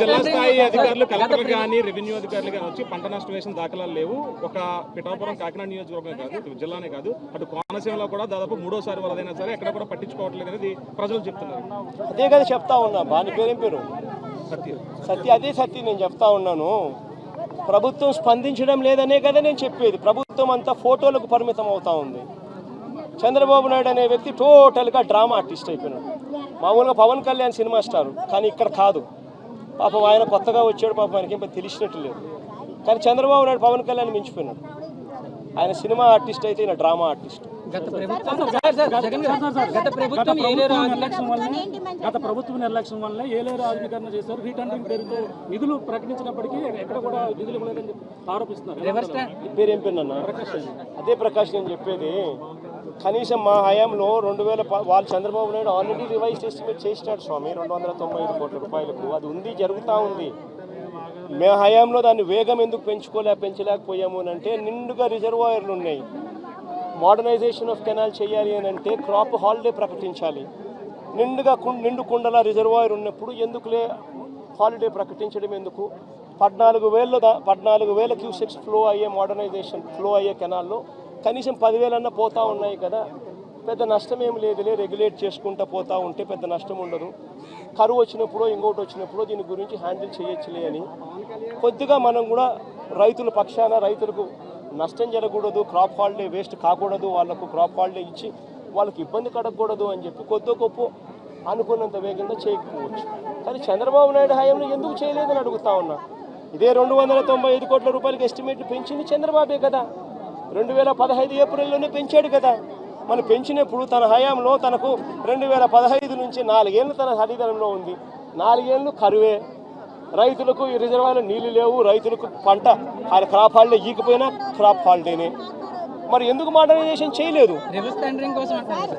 జిల్లా స్థాయి అధికారులు కలెక్టర్ కానీ రెవెన్యూ అధికారులు కానీ వచ్చి పంట నష్టం వేసిన దాఖలాలు లేవు. ఒక పిఠాపురం కాకినాడ నియోజకవర్గం కాదు జిల్లానే కాదు. అటు కోనసీమలో కూడా దాదాపు మూడోసారి వరదైనా సరే ఎక్కడ కూడా పట్టించుకోవట్లేదు అనేది ప్రజలు చెప్తున్నారు. అదే కదా చెప్తా ఉన్నా బాని పేరేం పేరు? సత్యం. సత్య అదే సత్య నేను చెప్తా ఉన్నాను. ప్రభుత్వం స్పందించడం లేదనే కదా నేను చెప్పేది. ప్రభుత్వం అంతా ఫోటోలకు పరిమితం అవుతా ఉంది. చంద్రబాబు నాయుడు అనే వ్యక్తి టోటల్గా డ్రామా ఆర్టిస్ట్ అయిపోయినాడు. మామూలుగా పవన్ కళ్యాణ్ సినిమా స్టార్ కానీ ఇక్కడ కాదు. పాపం ఆయన కొత్తగా వచ్చాడు పాపం ఆయనకి ఏం తెలిసినట్టు లేదు. కానీ చంద్రబాబు నాయుడు పవన్ కళ్యాణ్ మించిపోయినాడు. ఆయన సినిమా ఆర్టిస్ట్ అయితే ఈయన డ్రామా ఆర్టిస్ట్. గత ప్రభుత్వం గత ప్రభుత్వం నిర్లక్ష్యం వల్ల గత ప్రభుత్వ నిర్లక్ష్యం వల్ల ఏలేరు ఆధునీకరణ చేశారు. రీటెండరింగ్ పేరుతో నిధులు ప్రకటించినప్పటికీ ఎక్కడ కూడా నిధులు ఇవ్వలేదని ఆరోపిస్తున్నారు. పేరు ఏం పేరు అన్న. అదే ప్రకాష్ నేను చెప్పేది. కనీసం మా హయాంలో రెండు వేల వాళ్ళు Chandrababu Naidu already revise estimate చేసినాడు స్వామి. రెండు వందల తొంభై ఐదు కోట్ల రూపాయలకు. అది ఉంది జరుగుతూ ఉంది. మేము హయాంలో దాన్ని వేగం ఎందుకు పెంచుకోలే పెంచలేకపోయాము అని అంటే నిండుగా రిజర్వాయర్లు ఉన్నాయి. మోడర్నైజేషన్ ఆఫ్ కెనాల్ చేయాలి అని అంటే క్రాప్ హాలిడే ప్రకటించాలి. నిండుగా కు- నిండు కుండల రిజర్వాయర్ ఉన్నప్పుడు ఎందుకులే హాలిడే ప్రకటించడం ఎందుకు? పద్నాలుగు వేల పద్నాలుగు వేల క్యూసెక్స్ ఫ్లో అయ్యే మోడర్నైజేషన్ ఫ్లో అయ్యే కెనాల్లో కనీసం పదివేలన్నా పోతూ ఉన్నాయి కదా. పెద్ద నష్టం ఏం లేదులే రెగ్యులేట్ చేసుకుంటా పోతూ ఉంటే పెద్ద నష్టం ఉండదు. కరువు వచ్చినప్పుడు ఇంకోటి వచ్చినప్పుడు దీని గురించి హ్యాండిల్ చేయొచ్చులే అని. కొద్దిగా మనం కూడా రైతుల పక్షాన రైతులకు నష్టం జరగకూడదు క్రాప్ హాలిడే వేస్ట్ కాకూడదు వాళ్ళకు క్రాప్ హాలిడే ఇచ్చి వాళ్ళకి ఇబ్బంది కడగకూడదు అని చెప్పి కొద్ది గొప్ప అనుకున్నంత వేగంగా చేయకపోవచ్చు. కానీ చంద్రబాబు నాయుడు హయాంలో ఎందుకు చేయలేదని అడుగుతా ఉన్నా. ఇదే రెండు వందల తొంభై ఐదు కోట్ల రూపాయలకి ఎస్టిమేట్ పెంచింది చంద్రబాబే కదా. రెండు వేల పదహైదు ఏప్రిల్లోనే పెంచాడు కదా. మనం పెంచినప్పుడు తన హయాంలో తనకు రెండు వేల పదహైదు నుంచి నాలుగేళ్ళు తన హరిధనంలో ఉంది. నాలుగేళ్ళు కరువే. రైతులకు ఈ రిజర్వాయర్లో నీళ్ళు లేవు. రైతులకు పంట ఆయన క్రాప్ హాలిడే ఈకపోయినా క్రాప్ హాలిడేనే. మరి ఎందుకు మోడర్నైజేషన్ చేయలేదు? రివర్స్ టెండరింగ్ కోసం.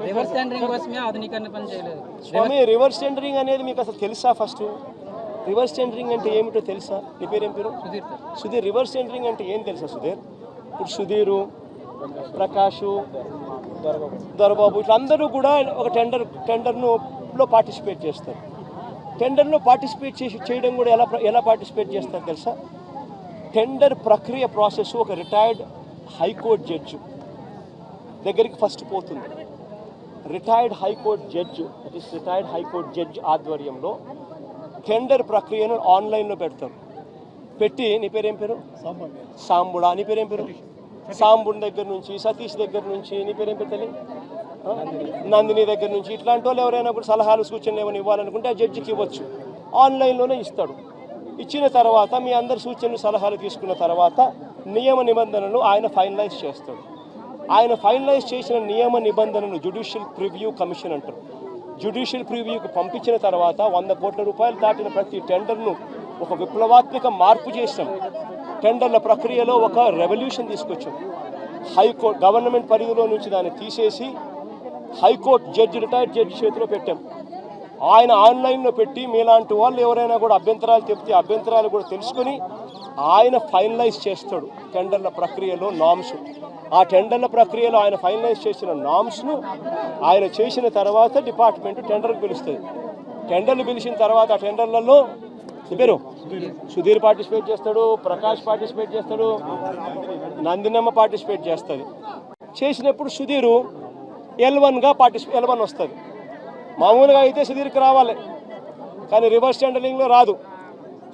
రివర్స్ టెండరింగ్ కోసమే ఆధునీకరణ పని చేయలేదు. స్వామి రివర్స్ టెండరింగ్ అనేది మీకు అసలు తెలుసా ఫస్ట్? రివర్స్ టెండరింగ్ అంటే ఏమిటో తెలుసా? నీ పేరు ఏం పేరు? సుధీర్ సుధీర్ రివర్స్ టెండరింగ్ అంటే ఏం తెలుసా సుధీర్? ఇప్పుడు సుధీరు ప్రకాషు దొరబాబు ఇట్లా అందరూ కూడా ఒక టెండర్ టెండర్ను లో పార్టిసిపేట్ చేస్తారు. టెండర్లో పార్టిసిపేట్ చేసి చేయడం కూడా ఎలా ఎలా పార్టిసిపేట్ చేస్తారు తెలుసా? టెండర్ ప్రక్రియ ప్రాసెస్ ఒక రిటైర్డ్ హైకోర్టు జడ్జి దగ్గరికి ఫస్ట్ పోతుంది. Retired high court judge that is retired high court judge ఆధ్వర్యంలో టెండర్ ప్రక్రియను ఆన్లైన్లో పెడతారు. పెట్టి నీ పేరేం పేరు? సాంబుడా. నీ పేరేం పేరు? సాంబుడి దగ్గర నుంచి సతీష్ దగ్గర నుంచి నీ పేరేం పేరు తల్లి? నందిని దగ్గర నుంచి. ఇట్లాంటి వాళ్ళు ఎవరైనా ఇప్పుడు సలహాలు సూచనలు ఏమైనా ఇవ్వాలనుకుంటే ఆ జడ్జికి ఇవ్వచ్చు. ఆన్లైన్లోనే ఇస్తాడు. ఇచ్చిన తర్వాత మీ అందరి సూచనలు సలహాలు తీసుకున్న తర్వాత నియమ నిబంధనలు ఆయన ఫైనలైజ్ చేస్తాడు. ఆయన ఫైనలైజ్ చేసిన నియమ నిబంధనలు జుడిషియల్ ప్రివ్యూ కమిషన్ అంటారు. జ్యుడిషియల్ ప్రివ్యూకి పంపించిన తర్వాత వంద కోట్ల రూపాయలు దాటిన ప్రతి టెండర్ను ఒక విప్లవాత్మక మార్పు చేసాం టెండర్ల ప్రక్రియలో ఒక రెవల్యూషన్ తీసుకొచ్చాం. హైకోర్టు గవర్నమెంట్ పరిధిలో నుంచి దాన్ని తీసేసి హైకోర్టు జడ్జి రిటైర్డ్ జడ్జి చేతిలో పెట్టాం. ఆయన ఆన్లైన్లో పెట్టి మీలాంటి వాళ్ళు ఎవరైనా కూడా అభ్యంతరాలు చెప్తే అభ్యంతరాలు కూడా తెలుసుకొని ఆయన ఫైనలైజ్ చేస్తాడు టెండర్ల ప్రక్రియలో నామ్స్. ఆ టెండర్ల ప్రక్రియలో ఆయన ఫైనలైజ్ చేసిన నామ్స్ను ఆయన చేసిన తర్వాత డిపార్ట్మెంట్ టెండర్కి పిలుస్తుంది. టెండర్లు పిలిచిన తర్వాత ఆ టెండర్లలో పేరు? సుధీర్ పార్టిసిపేట్ చేస్తాడు ప్రకాష్ పార్టిసిపేట్ చేస్తాడు నందినమ్మ పార్టిసిపేట్ చేస్తుంది. చేసినప్పుడు సుధీరు ఎల్ వన్గా పార్టిసిపే ఎల్ వన్ వస్తుంది. మామూలుగా అయితే సుధీర్కి రావాలి కానీ రివర్స్ హ్యాండలింగ్లో రాదు.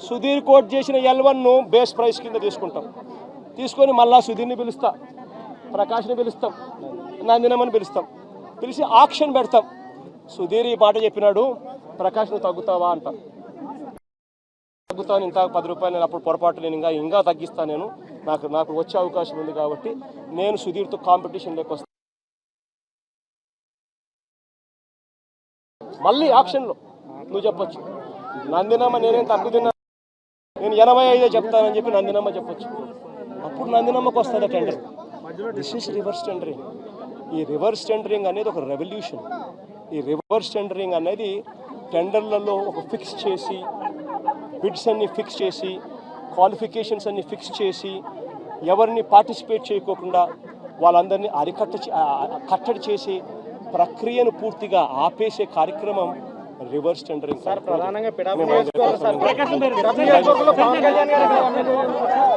సుధీర్ కోట్ చేసిన ఎల్ వన్ను బేస్ ప్రైస్ కింద తీసుకుంటాం. తీసుకొని మళ్ళా సుధీర్ని పిలుస్తా ప్రకాష్ని పిలుస్తాం నందినమ్మని పిలుస్తాం. పిలిచి ఆక్షన్ పెడతాం. సుధీర్ ఈ మాట చెప్పినాడు ప్రకాష్ నువ్వు తగ్గుతావా అంటాం. తగ్గుతాను ఇంత పది రూపాయలు నేను అప్పుడు పొరపాటు నేను ఇంకా ఇంకా తగ్గిస్తాను నేను. నాకు నాకు వచ్చే అవకాశం ఉంది కాబట్టి నేను సుధీర్తో కాంపిటీషన్ వస్తాను మళ్ళీ ఆప్షన్లో. నువ్వు చెప్పొచ్చు. నందినమ్మ నేనేం తక్కువ తిన్నా నేను ఎనభై ఐదే చెప్తానని చెప్పి నందినమ్మ చెప్పొచ్చు. అప్పుడు నందినమ్మకు వస్తుంది tender this is reverse tendering ఈ రివర్స్ టెండరింగ్ అనేది ఒక రెవల్యూషన్ ఈ రివర్స్ టెండరింగ్ అనేది టెండర్లలో ఒక ఫిక్స్ చేసి బిడ్స్ అన్ని ఫిక్స్ చేసి క్వాలిఫికేషన్స్ అన్ని ఫిక్స్ చేసి ఎవరిని పార్టిసిపేట్ చేయకోకుండా వాళ్ళందరినీ అరికట్ట కట్టడి చేసి ప్రక్రియను పూర్తిగా ఆపేసే కార్యక్రమం రివర్స్ టెండరింగ్ ప్రధానంగా